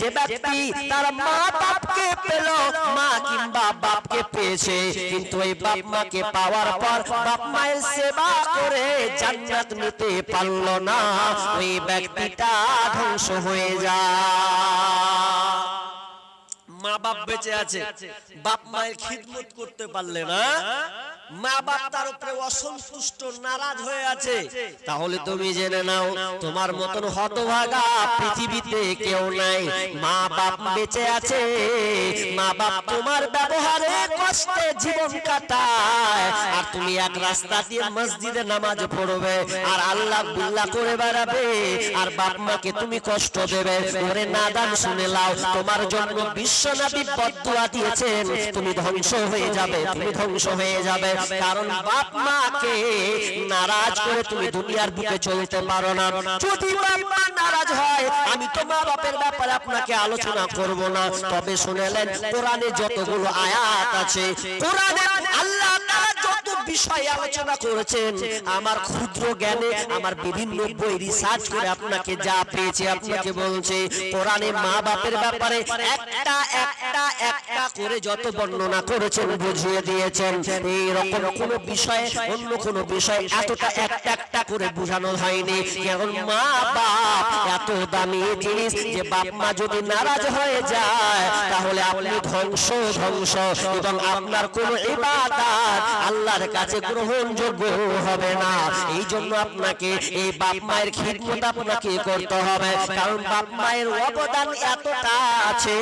যে ব্যক্তি তার মা বাপকে পেল, মা কিংবা বাপকে পেয়েছে। কিন্তু এই বাপ মাকে পাওয়ার পর বাপ মায়ের সেবা করে জান্নাত নিতে পারল না। ওই ব্যক্তিটা ধ্বংস হয়ে যায়। মা বাপ বেঁচে আছে। বাপ মায়ের খিদমত করতে পারলে না মা বাপ তার উপরে অসন্তুষ্ট, নারাজ হয়ে আছে। তাহলে তুমি জেনে নাও, তোমার মতন হতভাগা পৃথিবীতে কেউ নাই। মা বাপ বেঁচে আছে। মা বাপ তোমার ব্যবহারে কষ্টে জীবন কাটায়। আর তুমি এক রাস্তা দিয়ে মসজিদে নামাজ পড়বে, আর আল্লাহ গুল্লা করে বেড়াবে, আর বাপ মাকে তুমি কষ্ট দেবে। ওরে নাদান শুনে লাও তোমার জন্য বিশ্বনাথী বদুয়া দিয়েছেন, তুমি ধ্বংস হয়ে যাবে, তুমি ধ্বংস হয়ে যাবে। কারণ বাপ মাকে নারাজ করে তুমি দুনিয়ার বুকে চলতে পারো না। যদি বাপ মা নারাজ হয়, আমি তো মা বাপের ব্যাপারে আপনাকে আলোচনা করব না। তবে শুনেলেন, কোরআনে যতগুলো আয়াত আছে, কোরআনে আল্লাহ বিষয়ে আলোচনা করেছেন। আমার ক্ষুদ্র জ্ঞানে আমার বিভিন্ন বই রিসার্চ করে আপনাকে যা পেয়েছি আপনাকে বলছে। কোরআনে মা বাপের ব্যাপারে একটা একটা একটা করে যত বর্ণনা করেছেন, বুঝিয়ে দিয়েছেন। এই রকম কোন বিষয়ে, অন্য কোন বিষয় এতটা একটা একটা করে বোঝানো হয়নি। এখন মা বাপ এত দামি জিনিস যে বাপ মা যদি নারাজ হয়ে যায়, তাহলে আপনি ধ্বংস ধ্বংস। এবং আপনার কোন ইবাদত আল্লাহর কাছে গ্রহণযোগ্য হবে না। এই জন্য আপনাকে এই বাপ মায়ের খিদমত আপনাকে করতে হবে। কারণ বাপ মায়ের অবদান এতটা আছে।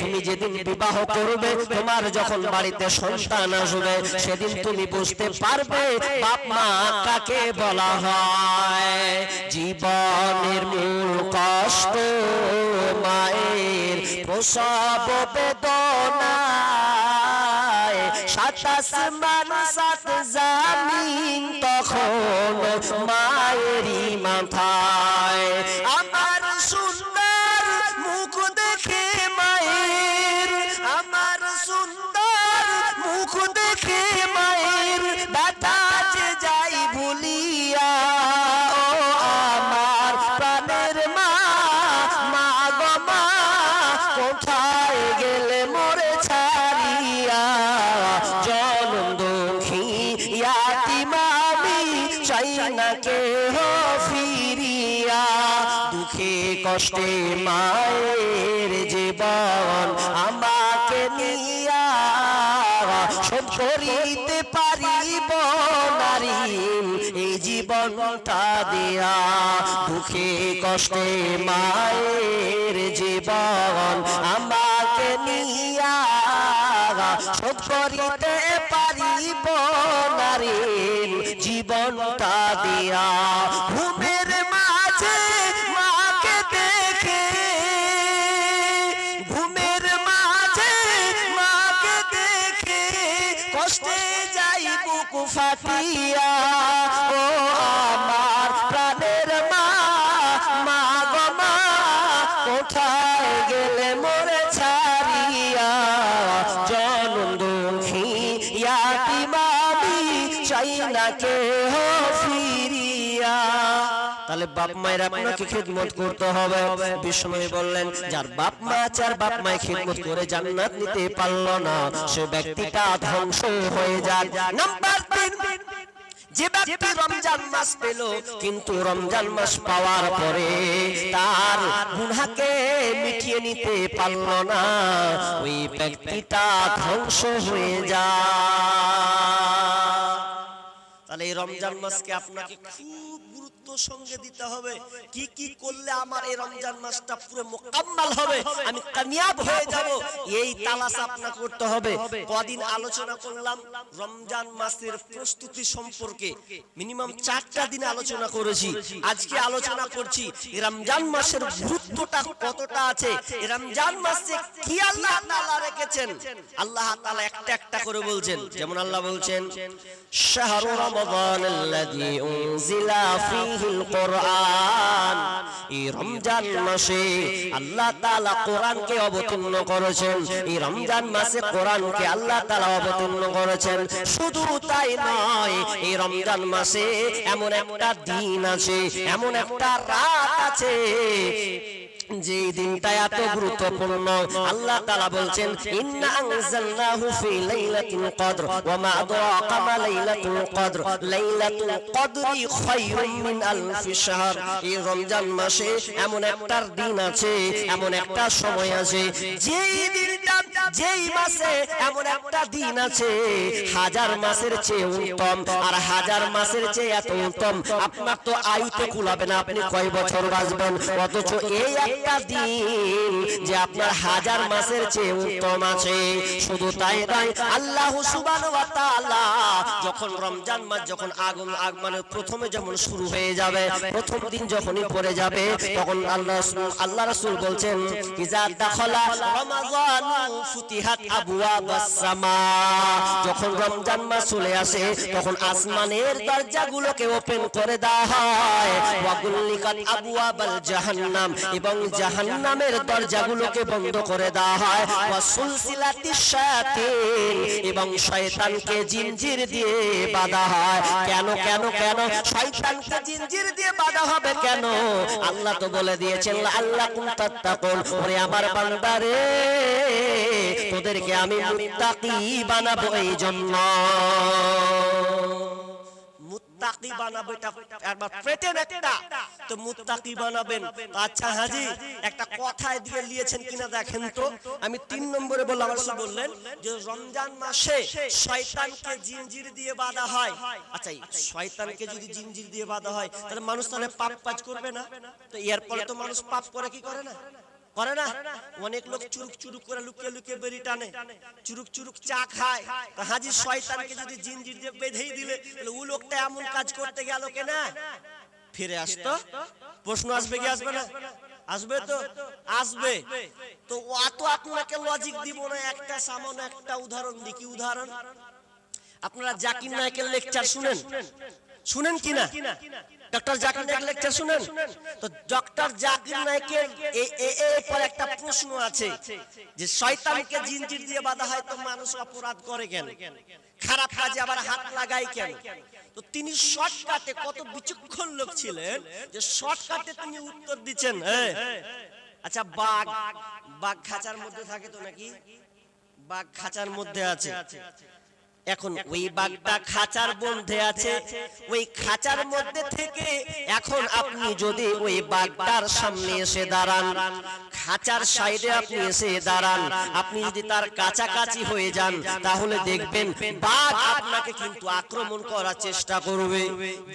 তুমি যেদিন বিবাহ করবে, তোমার যখন বাড়িতে সন্তান আসবে, সেদিন তুমি বুঝতে পারবে বাপ মা কাকে বলা হয়। জীবনের মূল কষ্ট মায়ের প্রসব বেদনায় সাতাশ মান সাত জামিন তখন মায়েরই মাথায়। কষ্টে মায়ের জীবন আমাকে নিয়া শোধ করিতে পারিব নারী। এই জীবনটা দিয়া দুঃখে কষ্টে মায়ের জীবন আমাকে নিয়া শোধ করিতে পারিব নারী। জীবনটা দিয়া না ফিরিয়া? তাহলে বাপ মায়ের আপনাকে খিদমত করতে হবে? বিষ্ণু বললেন যার বাপ মা বাপ মায়ের খিদমত করে জান্নাত নিতে পারল না। সে ব্যক্তিটা ধ্বংস হয়ে যায় নাম্বার তিন। যে ব্যক্তি রমজান মাস পেল কিন্তু রমজান মাস পাওয়ার পরে তার গুনাহকে মিটিয়ে নিতে পারল না। ওই ব্যক্তিটা ধ্বংস হয়ে যায় তাহলে এই রমজান মাসকে আপনাকে খুব গুরুত্ব সঙ্গে দিতে হবে। কি কি করলে আমার এই রমজান মাসটা পুরো হবে? আমি কামিয়াব হয়ে যাব। এই তালাশ আপনাকে করতে হবে। কদিন আলোচনা করলাম রমজান মাসের প্রস্তুতি সম্পর্কে। মিনিমাম চারটা দিন আলোচনা করেছি। আজকে আলোচনা করছি রমজান মাসের গুরুত্বটা কতটা আছে? রমজান মাসে কি আল্লাহ রেখেছেন? আল্লাহ তাআলা একটা একটা করে বলছেন। যেমন আল্লাহ বলছেন, শাহরু রমাদান আল্লাযী উনজিলা ফীহিল কোরআন। এই রমজান মাসে আল্লাহ তাআলা কোরআনকে অবতীর্ণ করেছেন। এই রমজান মাসে কোরআনকে আল্লাহ তাআলা অবতীর্ণ করেছেন। শুধু তাই নয়, এই রমজান মাসে এমন একটা দিন আছে, এমন একটা রাত আছে যে দিনটা এত গুরুত্বপূর্ণ আল্লাহ তাআলা বলছেন ইন্না আনজালনাহু ফি লাইলাতিল কদর ওয়া মা আদরাকা মা লাইলাতুল কদর লাইলাতুল কদরি খায়রুম মিন আলফি শাহর। এই রমজান মাসে এমন একটা দিন আছে এমন একটা সময় আছে যেই দিনটা যেই মাসে এমন একটা দিন আছে হাজার মাসের চেয়ে উত্তম আর হাজার মাসের চেয়ে এত উত্তম আপনার তো আয়ুতে কুলাবে না আপনি কয় বছর বাঁচবেন? অথচ এই একটা দিন যে আপনার হাজার মাসের চেয়ে উত্তম আছে। শুধু তাই নয় আল্লাহ যখন রমজান মাস যখন আগুন আগমনের প্রথমে যেমন শুরু হয়ে যাবে প্রথম দিন যখনই পড়ে যাবে তখন আল্লাহ আল্লাহ রাসূল বলছেন ইজা দাখালা রমাযান ফুতিহাত আবওয়াবাস সামা যখন রমজান মাস চলে আসে, তখন আসমানের দরজাগুলোকে ওপেন করে দেওয়া হয়। ওয়া গুল্লিকাত আবওয়াবাল জাহান্নাম এবং জাহান্নামের দরজাগুলোকে বন্ধ করে দেওয়া হয়। শায়াতিন এবং শয়তানকে জিনজির দিয়ে বাঁধা হয়। কেন কেন কেন? শয়তানকে জিনজির দিয়ে বাঁধা হবে কেন? আল্লাহ তো বলে দিয়েছেন আল্লাহ কুম তাত্তাকুন। ওরে আমার বান্দারে। তোদেরকে আমি মুত্তাকি বানাবো এই জন্য মুত্তাকি বানাবো এটা একবার একটা। তো মুত্তাকি বানাবেন। আচ্ছা হাজি, একটা কথায় দিয়ে নিয়েছেন কিনা দেখেন তো। আমি তিন নম্বরে বললাম বললেন যে রমজান মাসে শয়তানকে জিনজির দিয়ে বাঁধা হয়। আচ্ছা শয়তানকে যদি জিনজির দিয়ে বাঁধা হয়, তাহলে মানুষ তাহলে পাপ কাজ করবে না? তো এর পরে তো মানুষ পাপ করে, কি করে না? করে না? অনেক লোক চুরুক চুরুক করে লুকিয়ে লুকিয়ে বেরি টানে। চুরুক চুরুক চা খায়। হাজির শয়তানকে যদি জিনজির দিয়ে বেঁধেই দিলে, তাহলে ও লোকটা এমন কাজ করতে গেল কেনা ফিরে আসতো? প্রশ্ন আসবে কি আসবে না? আসবে তো? আসবে। তো অত আপনাকে লজিক দিব না, একটা সামান্য একটা উদাহরণ দিই কি উদাহরণ। আপনারা জাকির নায়কের লেকচার শুনেন? শুনেন কিনা? ডক্টর জাকির নায়ক লেকচার শুনেন। তো ডক্টর জাকির নায়কের পর একটা প্রশ্ন আছে যে শয়তানকে জিনজির দিয়ে বাঁধা হয় তো মানুষ অপরাধ করে কেন? খারাপ কাজে আবার হাত লাগায় কেন? তো তিনি শর্টকাটে কত বিচক্ষণ লোক ছিলেন যে শর্টকাটে তিনি উত্তর দিচ্ছেন হ্যাঁ আচ্ছা বাঘ বাঘ খাঁচার মধ্যে থাকে তো নাকি? বাঘ খাঁচার মধ্যে আছে। এখন ওই বাঘটা খাঁচার মধ্যে আছে। ওই খাঁচার মধ্যে থেকে এখন আপনি যদি ওই বাঘটার সামনে এসে দাঁড়ান। খাঁচার সাইডে আপনি এসে দাঁড়ান। আপনি যদি তার কাছাকাছি হয়ে যান তাহলে দেখবেন বাঘ আপনাকে কিন্তু আক্রমণ করার চেষ্টা করবে।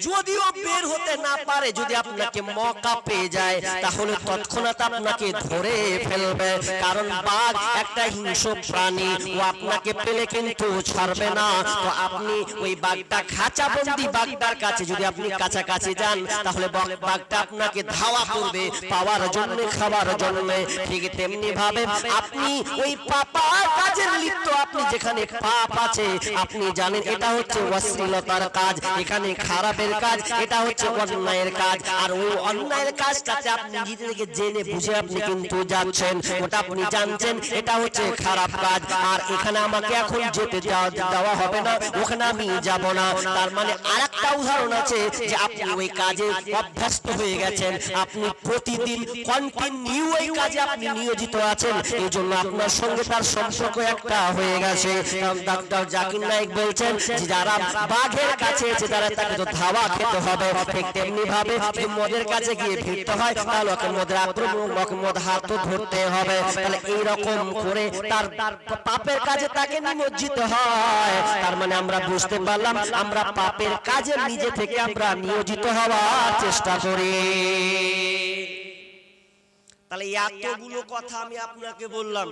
যদিও বের হতে না পারে যদি আপনাকে মকা পেয়ে যায় তাহলে তৎক্ষণাৎ আপনাকে ধরে ফেলবে। কারণ বাঘ একটা হিংস্র প্রাণী ও আপনাকে পেলে কিন্তু ছাড়বে না তো আপনি ওই বাঘটা খাঁচাবন্দি বাঘটার কাছে যদি আপনি কাছাকাছি যান তাহলে বাঘ- বাঘটা আপনাকে ধাওয়া করবে পাওয়ার জন্য খাবার জন্য। ঠিক তেমনি ভাবে আপনি ওই পাপা কাজের লিপ্ত আপনি যেখানে পাপ আছে আপনি জানেন এটা হচ্ছে অশ্লীলতার কাজ এখানে খারাপের কাজ এটা হচ্ছে অন্যায়ের কাজ। আর ওই অন্যায়ের কাজটাতে আপনি নিজেকে জেনে বুঝে আপনি কিন্তু যাচ্ছেন ওটা আপনি জানছেন এটা হচ্ছে খারাপ কাজ। আর এখানে আমাকে এখন যেতে দেওয়া- দেওয়া হবে না, ওখানে আমি যাব না। তার মানে আরেকটা উদাহরণ আছে যে আপনি ওই কাজে অভ্যস্ত হয়ে গেছেন। আপনি প্রতিদিন কন্টিনিউ ওই কাজে আপনি নিয়োজিত আছেন। এই জন্য আপনার সঙ্গে তার সম্পর্ক একটা হয়ে গেছে। ডক্টর জাকির নাইক বলছেন যে যারা বাঘের কাছে এসে তারা তাকে তো ধাওয়া খেতে হবে। ঠিক তেমনি ভাবে মদের কাছে গিয়ে ভিড়তে হয়, তাহলে ওকে মদের আক্রমণ, ওকে মদ হাত ধরতে হবে। তাহলে এইরকম করে তার পাপের কাজে তাকে নিমজ্জিত হয়। তার মানে আমরা বুঝতে পারলাম, আমরা পাপের কাজে নিজে থেকে আমরা নিয়োজিত হওয়ার চেষ্টা করি। তাহলে এতগুলো কথা আমি আপনাকে বললাম।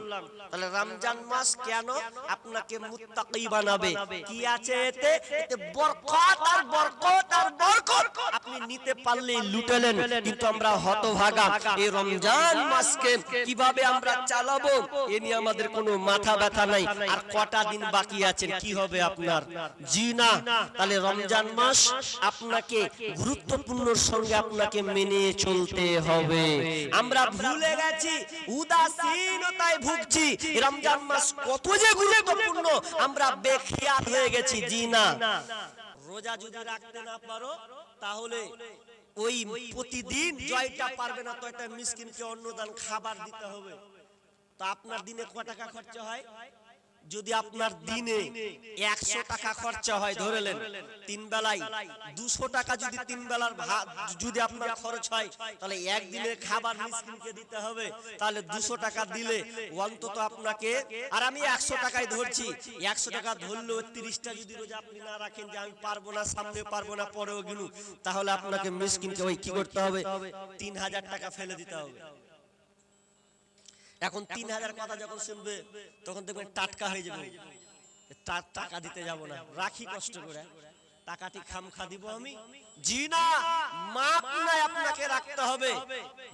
তাহলে রমজান মাস কেন আপনাকে মুত্তাকি বানাবে? কি আছে এতে? এতে? বরকত আর বরকত আর বরকত। আপনি নিতে পারলে লুটেলেন। কিন্তু আমরা হতভাগা। এই রমজান মাসকে কীভাবে আমরা চালাবো? এ নিয়ে আমাদের কোনো মাথা ব্যথা নাই। আর কটা দিন বাকি আছে কি হবে আপনার? জি না। তাহলে রমজান মাস আপনাকে গুরুত্বপূর্ণ সঙ্গে আপনাকে মেনে চলতে হবে। আমরা ভুলে গেছি উদাসীনতায় ভুগছি। রমজান মাস কত যে গুরুত্বপূর্ণ আমরা বেখিয়াল হয়ে গেছি জি না। রোজা যদি রাখতে না পারো তাহলে ওই প্রতিদিন জয়টা পারবে না তো একটা মিসকিনকে অন্নদান খাবার দিতে হবে। তো আপনার দিনে ক টাকা খরচা হয়? যদি আপনার দিনে একশো টাকা খরচা হয় ধরেলেন তিন বেলায় দুশো টাকা যদি তিন বেলার ভাত যদি আপনার খরচ হয় তাহলে একদিনের খাবার মিসকিনকে দিতে হবে। তাহলে দুশো টাকা দিলে অন্তত আপনাকে আর আমি একশো টাকায় ধরছি। একশো টাকা ধরলেও তিরিশটা যদি রোজা আপনি না রাখেন যে আমি পারব না সামনে পারব না পরেও গিনু। তাহলে আপনাকে মিসকিনকে ওই কি করতে হবে? তিন হাজার টাকা ফেলে দিতে হবে। এখন তিন হাজার কথা যখন শুনবে তখন দেখবেন টাটকা হয়ে যাবে। টাকা দিতে যাব না। রাখি কষ্ট করে। টাকাটি খামখা দিব আমি। জি না মাপ নাই আপনাকে রাখতে হবে।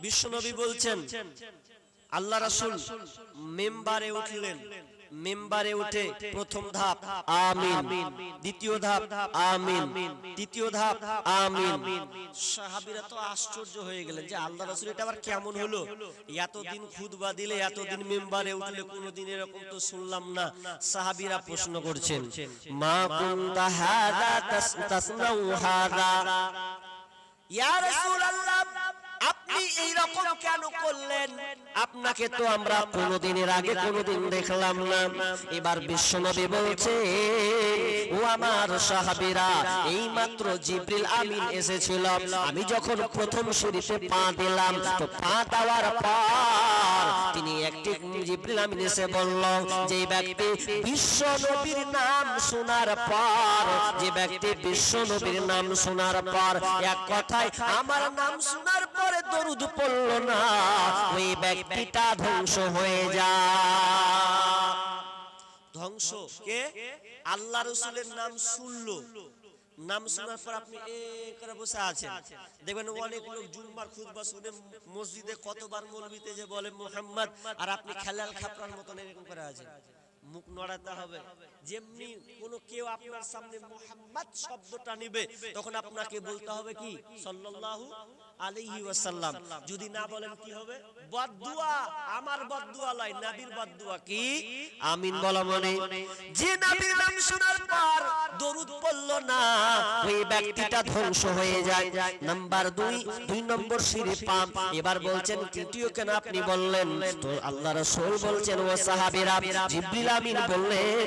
বিশ্বনবী বলছেন আল্লাহ রাসূল মেম্বারে উঠলেন। মেম্বারে উঠে প্রথম ধাপ, আমিন। দ্বিতীয় ধাপ, আমিন। তৃতীয় ধাপ, আমিন। সাহাবীরা তো আশ্চর্য হয়ে গেলেন যে আল্লাহ রাসূল এটা আবার কেমন হলো? এতদিন খুতবা দিলে, এতদিন মেম্বারে উঠলে কোনোদিন এরকম তো শুনলাম না। সাহাবীরা প্রশ্ন করছেন, মা কুনতা হাদা তাসনাউ হাদা? ইয়া রাসূলুল্লাহ আপনি এই রকম কেন করলেন? আপনাকে তো আমরা কোনোদিনের আগে কোনোদিন দেখলাম না। এবার বিশ্বনবী বলছে ও আমার সাহাবীরা এই মাত্র জিব্রিল আমিন এসেছিল। আমি যখন প্রথম শরীফে পা দিলাম তো পা দেওয়ার পর তিনি একটি জিব্রিল আমিন এসে বলল যে ব্যক্তি বিশ্ব নবীর নাম শোনার পর যে ব্যক্তি বিশ্ব নবীর নাম শোনার পর এক কথায় আমার নাম শোনার পরে দরুদ পড়ল না, ওই ব্যক্তিটা ধ্বংস হয়ে যায় ধ্বংস? কে? আল্লাহ রসুলের নাম শুনলো। নাম শোনার পর আপনি করে বসে আছেন। দেখবেন অনেক লোক জুম্মার খুতবা শুনে মসজিদে কতবার মলবিতে যে বলে মোহাম্মদ, আর আপনি খেলাল খাপড়ার মতন এরকম করে আছেন। মুখ নড়াতে হবে। যেমনি কোন কেউ আপনার সামনে মোহাম্মদ শব্দটা নিবে, তখন আপনাকে বলতে হবে কি? সাল্লাল্লাহু আলাইহি ওয়াসাল্লাম। যদি না বলেন কি হবে? বদদুয়া, আমার নবীর কি? আমিন বলা মানে যে নবীর নাম শোনার পর দরুদ পড়ল না, ওই ব্যক্তিটা ধ্বংস হয়ে যায়। নাম্বার দুই দুই নম্বর সিঁড়ি পাম এবার বলছেন, তৃতীয় কেন আপনি বললেন? তো আল্লাহ বলছেন, ও সাহাবীরা, জিবরিল আমিন বললেন